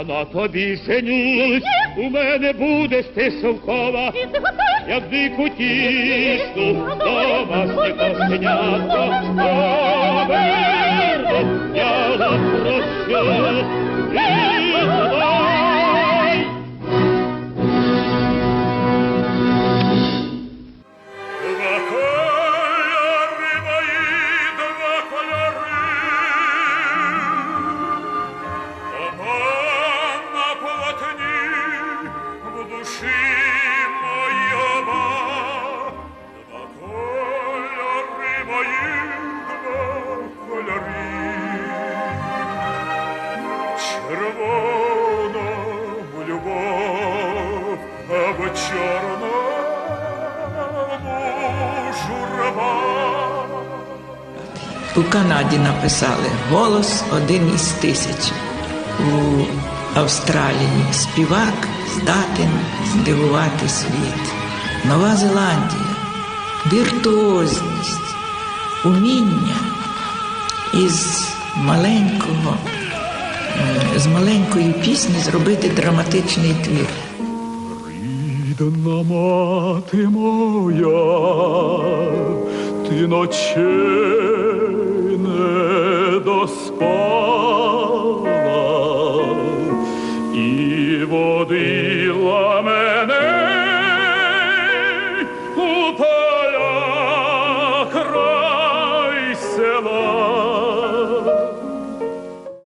Я на тобі женюсь, у мене буде ти готовий? як дику тісну, домашнє кошенятко, поверну, я і У Канаді написали голос один із тисячі. У Австралії співак здатен здивувати світ. Нова Зеландія, віртуозність, уміння із маленького, з маленької пісні зробити драматичний твір. Рідна мати моя, ти ночей оскола і води.